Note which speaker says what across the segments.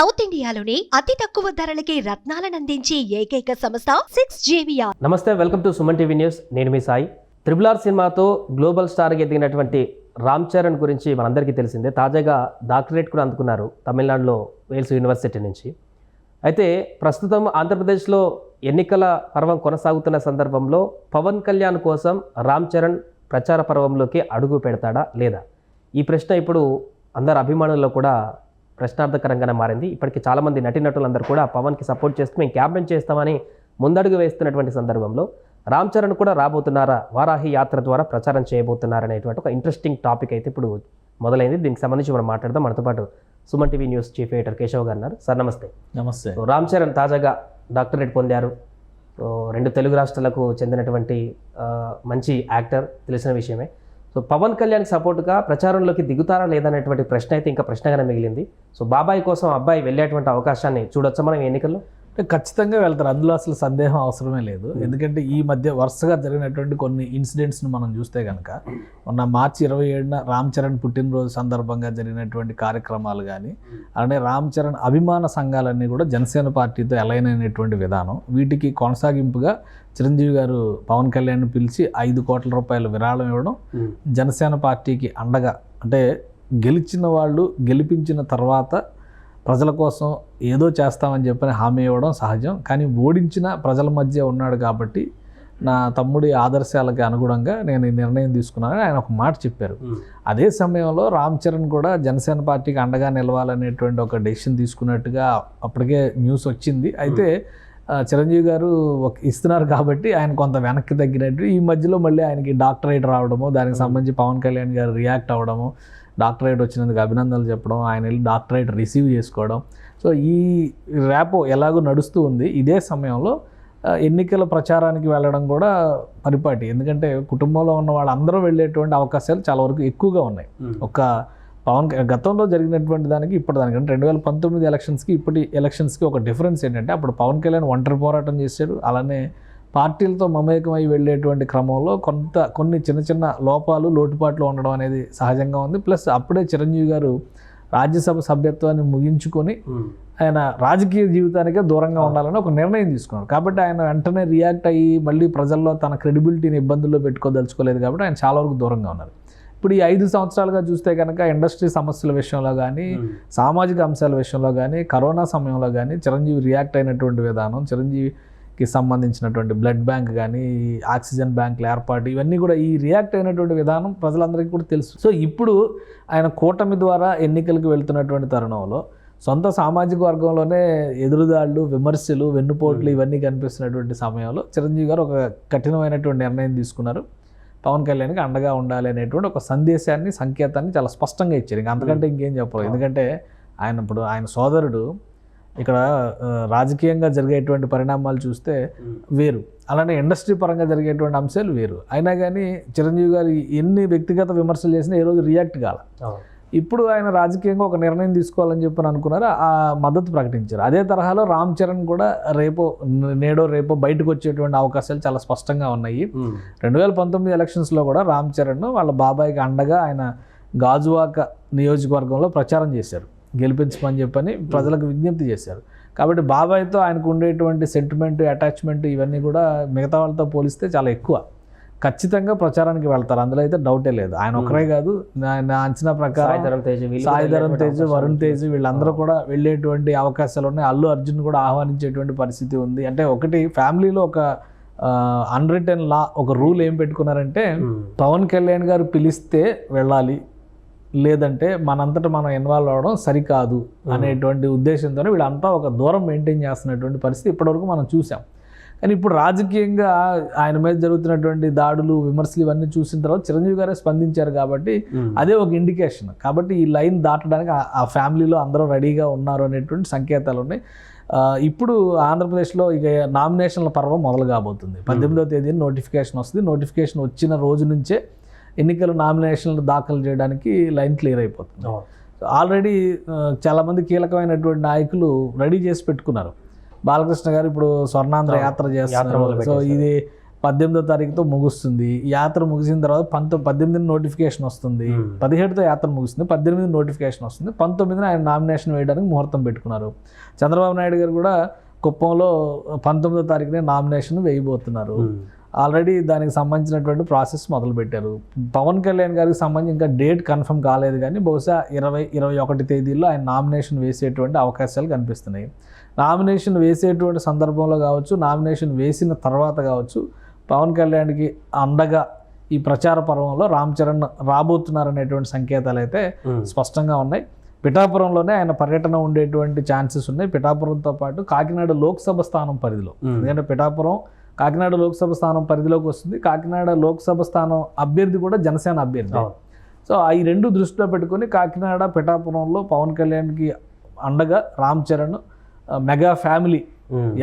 Speaker 1: South ఇండియాలోని అతి తక్కువ ధరలకి రత్నాలనందించే ఏకైక సంస్థ సిక్స్ జేవియా
Speaker 2: నమస్తే welcome to Suman TV news. నేను మీ సాయి. త్రిబుల్ ఆర్ సినిమాతో గ్లోబల్ స్టార్గా ఎదిగినటువంటి రామ్ చరణ్ గురించి మనందరికీ తెలిసిందే. తాజాగా డాక్టరేట్ కూడా అందుకున్నారు తమిళనాడులో వేల్స్ యూనివర్సిటీ నుంచి. అయితే ప్రస్తుతం ఆంధ్రప్రదేశ్లో ఎన్నికల పర్వం కొనసాగుతున్న సందర్భంలో పవన్ కళ్యాణ్ కోసం రామ్ చరణ్ ప్రచార పర్వంలోకి అడుగు పెడతాడా లేదా? ఈ ప్రశ్న ఇప్పుడు అందరు అభిమానుల్లో కూడా ప్రశ్నార్థకరంగానే మారింది. ఇప్పటికి చాలామంది నటీనటులందరూ కూడా పవన్కి సపోర్ట్ చేస్తూ మేము క్యాంపెయిన్ చేస్తామని ముందడుగు వేస్తున్నటువంటి సందర్భంలో రామ్ చరణ్ కూడా రాబోతున్నారా? వారాహి యాత్ర ద్వారా ప్రచారం చేయబోతున్నారా అనేటువంటి ఒక ఇంట్రెస్టింగ్ టాపిక్ అయితే ఇప్పుడు మొదలైంది. దీనికి సంబంధించి మనం మాట్లాడదాం. మనతో పాటు Suman TV news chief editor Keshav గారు ఉన్నారు. సార్ నమస్తే.
Speaker 3: నమస్తే.
Speaker 2: రామ్ చరణ్ తాజాగా డాక్టరేట్ పొందారు. రెండు తెలుగు రాష్ట్రాలకు చెందినటువంటి మంచి యాక్టర్ తెలిసిన విషయమే. సో పవన్ కళ్యాణ్ సపోర్ట్గా ప్రచారంలోకి దిగుతారా లేదనేటువంటి ప్రశ్న అయితే ఇంకా ప్రశ్నగానే మిగిలింది. సో బాబాయ్ కోసం అబ్బాయి వెళ్ళేటువంటి అవకాశాన్ని చూడొచ్చా మనం ఎన్నికల్లో?
Speaker 3: ఖచ్చితంగా వెళ్తారు. అందులో అసలు సందేహం అవసరమే లేదు. ఎందుకంటే ఈ మధ్య వరుసగా జరిగినటువంటి కొన్ని ఇన్సిడెంట్స్ను మనం చూస్తే కనుక మొన్న మార్చి ఇరవై ఏడున రామ్ చరణ్ పుట్టినరోజు సందర్భంగా జరిగినటువంటి కార్యక్రమాలు కానీ అలానే రామ్ చరణ్ అభిమాన సంఘాలన్నీ కూడా జనసేన పార్టీతో అలైన్ అయినటువంటి విధానం వీటికి కొనసాగింపుగా చిరంజీవి గారు పవన్ కళ్యాణ్ పిలిచి ఐదు కోట్ల రూపాయల విరాళం ఇవ్వడం జనసేన పార్టీకి అండగా అంటే గెలిచిన వాళ్ళు గెలిపించిన తర్వాత ప్రజల కోసం ఏదో చేస్తామని చెప్పని హామీ ఇవ్వడం సహజం. కానీ ఓడించిన ప్రజల మధ్య ఉన్నాడు కాబట్టి నా తమ్ముడి ఆదర్శాలకి అనుగుణంగా నేను ఈ నిర్ణయం తీసుకున్నానని ఆయన ఒక మాట చెప్పారు. అదే సమయంలో రామ్ చరణ్ కూడా జనసేన పార్టీకి అండగా నిలవాలనేటువంటి ఒక డెసిషన్ తీసుకున్నట్టుగా అప్పటికే న్యూస్ వచ్చింది. అయితే చిరంజీవి గారు ఒక ఇస్తున్నారు కాబట్టి ఆయన కొంత వెనక్కి తగ్గినట్టు ఈ మధ్యలో మళ్ళీ ఆయనకి డాక్టరేట్ రావడము దానికి సంబంధించి పవన్ కళ్యాణ్ గారు రియాక్ట్ అవ్వడము డాక్టరేట్ వచ్చినందుకు అభినందనలు చెప్పడం ఆయన వెళ్ళి డాక్టరేట్ రిసీవ్ చేసుకోవడం. సో ఈ ర్యాపో ఎలాగో నడుస్తూ ఉంది. ఇదే సమయంలో ఎన్నికల ప్రచారానికి వెళ్ళడం కూడా పరిపాటి. ఎందుకంటే కుటుంబంలో ఉన్న వాళ్ళందరూ వెళ్ళేటువంటి అవకాశాలు చాలా వరకు ఎక్కువగా ఉన్నాయి. ఒక పవన్ గతంలో జరిగినటువంటి దానికి ఇప్పుడు దానికి అంటే రెండు వేల పంతొమ్మిది ఎలక్షన్స్కి ఇప్పటి ఎలక్షన్స్కి ఒక డిఫరెన్స్ ఏంటంటే అప్పుడు పవన్ కళ్యాణ్ ఒంటరి పోరాటం చేశాడు. అలానే పార్టీలతో మమేకమై వెళ్ళేటువంటి క్రమంలో కొంత కొన్ని చిన్న చిన్న లోపాలు లోటుపాట్లు ఉండడం అనేది సహజంగా ఉంది. ప్లస్ అప్పుడే చిరంజీవి గారు రాజ్యసభ సభ్యత్వాన్ని ముగించుకొని ఆయన రాజకీయ జీవితానికే దూరంగా ఉండాలని ఒక నిర్ణయం తీసుకున్నారు. కాబట్టి ఆయన వెంటనే రియాక్ట్ అయ్యి మళ్ళీ ప్రజల్లో తన క్రెడిబిలిటీని ఇబ్బందుల్లో పెట్టుకోదలుచుకోలేదు కాబట్టి ఆయన చాలా వరకు దూరంగా ఉన్నారు. ఇప్పుడు ఈ ఐదు సంవత్సరాలుగా చూస్తే కనుక ఇండస్ట్రీ సమస్యల విషయంలో కానీ సామాజిక అంశాల విషయంలో కానీ కరోనా సమయంలో కానీ చిరంజీవి రియాక్ట్ అయినటువంటి విధానం చిరంజీవికి సంబంధించినటువంటి బ్లడ్ బ్యాంక్ కానీ ఆక్సిజన్ బ్యాంకుల ఏర్పాటు ఇవన్నీ కూడా ఈ రియాక్ట్ అయినటువంటి విధానం ప్రజలందరికీ కూడా తెలుసు. సో ఇప్పుడు ఆయన కూటమి ద్వారా ఎన్నికలకు వెళ్తున్నటువంటి తరుణంలో సొంత సామాజిక వర్గంలోనే ఎదురుదాళ్ళు విమర్శలు వెన్నుపోట్లు ఇవన్నీ కనిపిస్తున్నటువంటి సమయంలో చిరంజీవి గారు ఒక కఠినమైనటువంటి నిర్ణయం తీసుకున్నారు. పవన్ కళ్యాణ్కి అండగా ఉండాలి అనేటువంటి ఒక సందేశాన్ని సంకేతాన్ని చాలా స్పష్టంగా ఇచ్చారు. ఇంకా అంతకంటే ఇంకేం చెప్పరు ఎందుకంటే ఆయన ఇప్పుడు ఆయన సోదరుడు ఇక్కడ రాజకీయంగా జరిగేటువంటి పరిణామాలు చూస్తే వేరు. అలానే ఇండస్ట్రీ పరంగా జరిగేటువంటి అంశాలు వేరు. అయినా కానీ చిరంజీవి గారు ఎన్ని వ్యక్తిగత విమర్శలు చేసినా ఏ రోజు రియాక్ట్ కాల. ఇప్పుడు ఆయన రాజకీయంగా ఒక నిర్ణయం తీసుకోవాలని చెప్పని అనుకున్నారు? ఆ మద్దతు ప్రకటించారు. అదే తరహాలో రామ్ చరణ్ కూడా రేపో నేడో రేపో బయటకు వచ్చేటువంటి అవకాశాలు చాలా స్పష్టంగా ఉన్నాయి. రెండు వేల పంతొమ్మిది ఎలక్షన్స్లో కూడా రామ్ చరణ్ వాళ్ళ బాబాయ్కి అండగా ఆయన గాజువాక నియోజకవర్గంలో ప్రచారం చేశారు. గెలిపించమని చెప్పని ప్రజలకు విజ్ఞప్తి చేశారు. కాబట్టి బాబాయ్తో ఆయనకు ఉండేటువంటి సెంటిమెంట్ అటాచ్మెంట్ ఇవన్నీ కూడా మిగతా వాళ్ళతో పోలిస్తే చాలా ఎక్కువ. ఖచ్చితంగా ప్రచారానికి వెళ్తారు. అందులో అయితే డౌటే లేదు. ఆయన ఒకరే కాదు. నా అంచనా ప్రకారం
Speaker 2: సాయిధరం తేజ్
Speaker 3: వరుణ్ తేజ్ వీళ్ళందరూ కూడా వెళ్ళేటువంటి అవకాశాలు ఉన్నాయి. అల్లు అర్జున్ కూడా ఆహ్వానించేటువంటి పరిస్థితి ఉంది. అంటే ఒకటి ఫ్యామిలీలో ఒక అన్రిటర్న్ లా ఒక రూల్ ఏం పెట్టుకున్నారంటే
Speaker 2: ఉమ్.
Speaker 3: పవన్ కళ్యాణ్ గారు పిలిస్తే వెళ్ళాలి. లేదంటే మనంతట మనం ఇన్వాల్వ్ అవ్వడం సరికాదు అనేటువంటి ఉద్దేశంతోనే వీళ్ళంతా ఒక దూరం మెయింటైన్ చేస్తున్నటువంటి పరిస్థితి ఇప్పటివరకు మనం చూసాం. కానీ ఇప్పుడు రాజకీయంగా ఆయన మీద జరుగుతున్నటువంటి దాడులు విమర్శలు ఇవన్నీ చూసిన తర్వాత చిరంజీవి గారే స్పందించారు కాబట్టి. అదే ఒక ఇండికేషన్ కాబట్టి ఈ లైన్ దాటడానికి ఆ- ఫ్యామిలీలో అందరూ రెడీగా ఉన్నారు అనేటువంటి సంకేతాలు ఉన్నాయి. ఇప్పుడు ఆంధ్రప్రదేశ్లో ఇక నామినేషన్ల పర్వం మొదలు కాబోతుంది. పద్దెనిమిదవ తేదీన నోటిఫికేషన్ వస్తుంది. నోటిఫికేషన్ వచ్చిన రోజు నుంచే ఎన్నికల నామినేషన్లు దాఖలు చేయడానికి లైన్ క్లియర్ అయిపోతుంది. ఆల్రెడీ చాలామంది కీలకమైనటువంటి నాయకులు రెడీ చేసి పెట్టుకున్నారు. బాలకృష్ణ గారు ఇప్పుడు స్వర్ణాంధ్ర యాత్ర చేస్తున్నారు. సో ఇది పద్దెనిమిదో తారీఖుతో ముగుస్తుంది. యాత్ర ముగిసిన తర్వాత పంతొ పద్దెనిమిది నోటిఫికేషన్ వస్తుంది. పదిహేడుతో యాత్ర ముగుస్తుంది. పద్దెనిమిది నోటిఫికేషన్ వస్తుంది. పంతొమ్మిదిన ఆయన నామినేషన్ వేయడానికి ముహూర్తం పెట్టుకున్నారు. చంద్రబాబు నాయుడు గారు కూడా కుప్పంలో పంతొమ్మిదో తారీఖునే నామినేషన్ వేయబోతున్నారు. ఆల్రెడీ దానికి సంబంధించినటువంటి ప్రాసెస్ మొదలు పెట్టారు పవన్ కళ్యాణ్ గారికి సంబంధించి ఇంకా డేట్ కన్ఫర్మ్ కాలేదు కానీ బహుశా ఇరవై ఇరవై ఒకటి తేదీల్లో ఆయన నామినేషన్ వేసేటువంటి అవకాశాలు కనిపిస్తున్నాయి. నామినేషన్ వేసేటువంటి సందర్భంలో కావచ్చు నామినేషన్ వేసిన తర్వాత కావచ్చు పవన్ కళ్యాణ్కి అండగా ఈ ప్రచార పర్వంలో రామ్ చరణ్ రాబోతున్నారనేటువంటి సంకేతాలు అయితే స్పష్టంగా ఉన్నాయి. పిఠాపురంలోనే ఆయన పర్యటన ఉండేటువంటి ఛాన్సెస్ ఉన్నాయి. పిఠాపురంతో పాటు కాకినాడ లోక్సభ స్థానం పరిధిలో. ఎందుకంటే పిఠాపురం కాకినాడ లోక్సభ స్థానం పరిధిలోకి వస్తుంది. కాకినాడ లోక్సభ స్థానం అభ్యర్థి కూడా జనసేన అభ్యర్థి. సో ఈ రెండు దృష్టిలో పెట్టుకొని కాకినాడ పిఠాపురంలో పవన్ కళ్యాణ్కి అండగా రామ్ చరణ్ మెగా ఫ్యామిలీ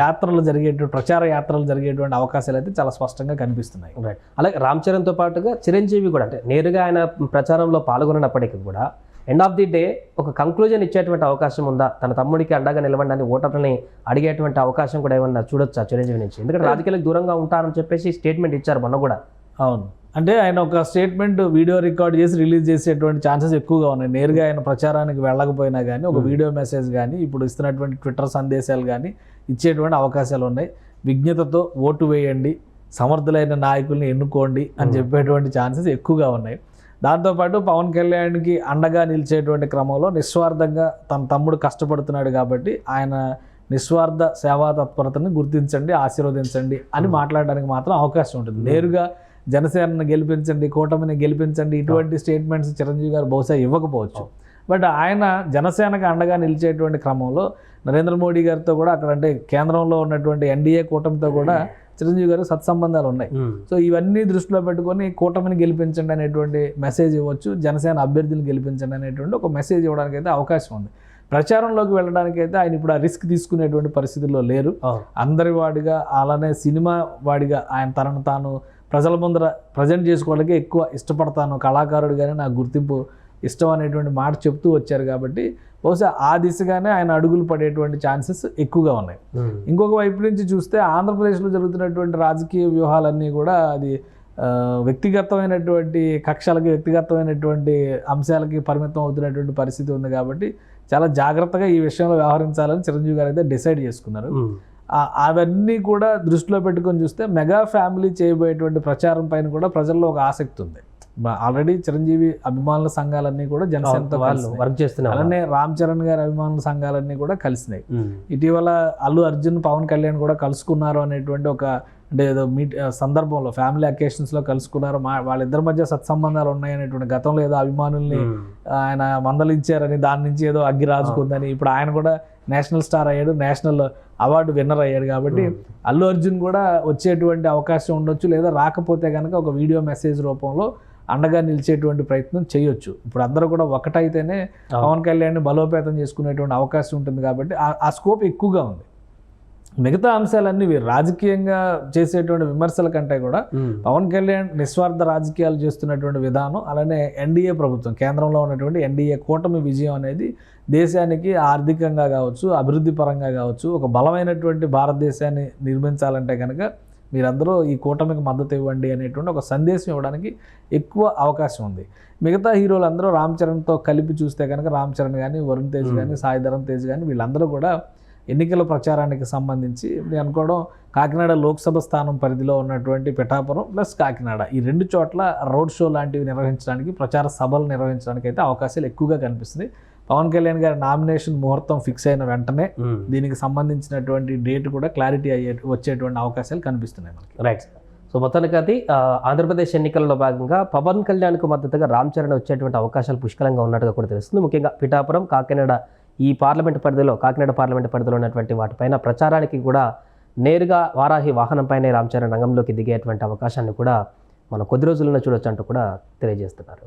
Speaker 3: యాత్రలు జరిగేటువంటి ప్రచార యాత్రలు జరిగేటువంటి అవకాశాలు అయితే చాలా స్పష్టంగా కనిపిస్తున్నాయి.
Speaker 2: రైట్ అలాగే రామ్ చరణ్తో పాటుగా చిరంజీవి కూడా అంటే నేరుగా ఆయన ప్రచారంలో పాల్గొన్నప్పటికీ కూడా ఎండ్ ఆఫ్ ది డే ఒక కంక్లూజన్ ఇచ్చేటువంటి అవకాశం ఉందా? తన తమ్ముడికి అండగా నిలవండి ఓటర్లని అడిగేటువంటి అవకాశం కూడా ఏమన్నా చూడొచ్చా చిరంజీవి నుంచి? ఎందుకంటే రాజకీయాలకు దూరంగా ఉంటారని చెప్పేసి స్టేట్మెంట్ ఇచ్చారు మొన్న కూడా.
Speaker 3: అవును. అంటే ఆయన ఒక స్టేట్మెంట్ వీడియో రికార్డ్ చేసి రిలీజ్ చేసేటువంటి ఛాన్సెస్ ఎక్కువగా ఉన్నాయి. నేరుగా ఆయన ప్రచారానికి వెళ్ళకపోయినా కానీ ఒక వీడియో మెసేజ్ కానీ ఇప్పుడు ఇస్తున్నటువంటి ట్విట్టర్ సందేశాలు కానీ ఇచ్చేటువంటి అవకాశాలు ఉన్నాయి. విజ్ఞతతో ఓటు వేయండి సమర్థులైన నాయకుల్ని ఎన్నుకోండి అని చెప్పేటువంటి ఛాన్సెస్ ఎక్కువగా ఉన్నాయి. దాంతోపాటు పవన్ కళ్యాణ్కి అండగా నిలిచేటువంటి క్రమంలో నిస్వార్థంగా తన తమ్ముడు కష్టపడుతున్నాడు కాబట్టి ఆయన నిస్వార్థ సేవా తత్పరతని గుర్తించండి ఆశీర్వదించండి అని మాట్లాడడానికి మాత్రం అవకాశం ఉంటుంది. నేరుగా జనసేనను గెలిపించండి కూటమిని గెలిపించండి ఇటువంటి స్టేట్మెంట్స్ చిరంజీవి గారు బహుశా ఇవ్వకపోవచ్చు. బట్ ఆయన జనసేనకు అండగా నిలిచేటువంటి క్రమంలో నరేంద్ర మోడీ గారితో కూడా అక్కడ అంటే కేంద్రంలో ఉన్నటువంటి ఎన్డీఏ కూటమితో కూడా చిరంజీవి గారు సత్సంబంధాలు ఉన్నాయి. సో ఇవన్నీ దృష్టిలో పెట్టుకొని కూటమిని గెలిపించండి అనేటువంటి మెసేజ్ ఇవ్వచ్చు జనసేన అభ్యర్థులు గెలిపించండి అనేటువంటి ఒక మెసేజ్ ఇవ్వడానికి అయితే అవకాశం ఉంది. ప్రచారంలోకి వెళ్ళడానికి అయితే ఆయన ఇప్పుడు ఆ రిస్క్ తీసుకునేటువంటి పరిస్థితుల్లో లేరు. అందరి వాడిగా అలానే సినిమా వాడిగా ఆయన తనను తాను ప్రజల ముందర ప్రజెంట్ చేసుకోవడానికి ఎక్కువ ఇష్టపడతాను. కళాకారుడిగానే నాకు గుర్తింపు ఇష్టం అనేటువంటి మాట చెప్తూ వచ్చారు కాబట్టి బహుశా ఆ దిశగానే ఆయన అడుగులు పడేటువంటి ఛాన్సెస్ ఎక్కువగా ఉన్నాయి. ఇంకొక వైపు నుంచి చూస్తే ఆంధ్రప్రదేశ్లో జరుగుతున్నటువంటి రాజకీయ వ్యూహాలన్నీ కూడా అది వ్యక్తిగతమైనటువంటి కక్షలకి వ్యక్తిగతమైనటువంటి అంశాలకి పరిమితం అవుతున్నటువంటి పరిస్థితి ఉంది కాబట్టి చాలా జాగ్రత్తగా ఈ విషయంలో వ్యవహరించాలని చిరంజీవి గారు అయితే డిసైడ్ చేసుకున్నారు. ఆ- అవన్నీ కూడా దృష్టిలో పెట్టుకొని చూస్తే మెగా ఫ్యామిలీ చేయబోయేటువంటి ప్రచారం పైన కూడా ప్రజల్లో ఒక ఆసక్తి ఉంది. ఆల్రెడీ చిరంజీవి అభిమానుల సంఘాలన్నీ కూడా జనసేనతో
Speaker 2: వాళ్ళు. వర్క్ చేస్తున్నారు
Speaker 3: అలానే రామ్ చరణ్ గారి అభిమానుల సంఘాలన్నీ కూడా కలిసినాయి. ఇటీవల అల్లు అర్జున్ పవన్ కళ్యాణ్ కూడా కలుసుకున్నారు అనేటువంటి ఒక అంటే ఏదో మీట్ సందర్భంలో ఫ్యామిలీ అకేషన్స్లో కలుసుకున్నారు. మా వాళ్ళిద్దరి మధ్య సత్సంబంధాలు ఉన్నాయనేటువంటి గతంలో ఏదో అభిమానుల్ని ఆయన మందలించారని దాని నుంచి ఏదో అగ్గి రాజుకుందని ఇప్పుడు ఆయన కూడా నేషనల్ స్టార్ అయ్యాడు నేషనల్ అవార్డు విన్నర్ అయ్యాడు కాబట్టి అల్లు అర్జున్ కూడా వచ్చేటువంటి అవకాశం ఉండొచ్చు లేదా రాకపోతే కనుక ఒక వీడియో మెసేజ్ రూపంలో అండగా నిలిచేటువంటి ప్రయత్నం చేయొచ్చు. ఇప్పుడు అందరూ కూడా ఒకటైతేనే పవన్ కళ్యాణ్ని బలోపేతం చేసుకునేటువంటి అవకాశం ఉంటుంది కాబట్టి ఆ- ఆ స్కోప్ ఎక్కువగా ఉంది. మిగతా అంశాలన్నీ రాజకీయంగా చేసేటువంటి విమర్శల కంటే కూడా పవన్ కళ్యాణ్ నిస్వార్థ రాజకీయాలు చేస్తున్నటువంటి విధానం అలానే ఎన్డీఏ ప్రభుత్వం కేంద్రంలో ఉన్నటువంటి ఎన్డీఏ కూటమి విజయం అనేది దేశానికి ఆర్థికంగా కావచ్చు అభివృద్ధి పరంగా కావచ్చు ఒక బలమైనటువంటి భారతదేశాన్ని నిర్మించాలంటే కనుక మీరందరూ ఈ కూటమికి మద్దతు ఇవ్వండి అనేటువంటి ఒక సందేశం ఇవ్వడానికి ఎక్కువ అవకాశం ఉంది. మిగతా హీరోలు అందరూ రామ్ చరణ్తో కలిపి చూస్తే కనుక రామ్ చరణ్ కానీ వరుణ్ తేజ్ కానీ సాయి ధరమ్ తేజ్ కానీ వీళ్ళందరూ కూడా ఎన్నికల ప్రచారానికి సంబంధించి నేను అనుకోవడం కాకినాడ లోక్సభ స్థానం పరిధిలో ఉన్నటువంటి పిఠాపురం ప్లస్ కాకినాడ ఈ రెండు చోట్ల రోడ్ షో లాంటివి నిర్వహించడానికి ప్రచార సభలు నిర్వహించడానికి అయితే అవకాశాలు ఎక్కువగా కనిపిస్తుంది పవన్ కళ్యాణ్ గారి నామినేషన్ ముహూర్తం ఫిక్స్ అయిన వెంటనే దీనికి సంబంధించినటువంటి డేట్ కూడా క్లారిటీ అయ్యే వచ్చేటువంటి అవకాశాలు కనిపిస్తున్నాయి మనకి.
Speaker 2: రైట్ సో మొత్తానికి అది ఆంధ్రప్రదేశ్ ఎన్నికల్లో భాగంగా పవన్ కళ్యాణ్కు మద్దతుగా రామ్ చరణ్ వచ్చేటువంటి అవకాశాలు పుష్కలంగా ఉన్నట్టుగా కూడా తెలుస్తుంది. ముఖ్యంగా పిఠాపురం కాకినాడ ఈ పార్లమెంట్ పరిధిలో కాకినాడ పార్లమెంట్ పరిధిలో ఉన్నటువంటి వాటిపైన ప్రచారానికి కూడా నేరుగా వారాహి వాహనంపైనే రామ్ చరణ్ రంగంలోకి దిగేటువంటి అవకాశాన్ని కూడా మనం కొద్ది రోజుల్లో చూడొచ్చు అంటూ కూడా తెలియజేస్తున్నారు.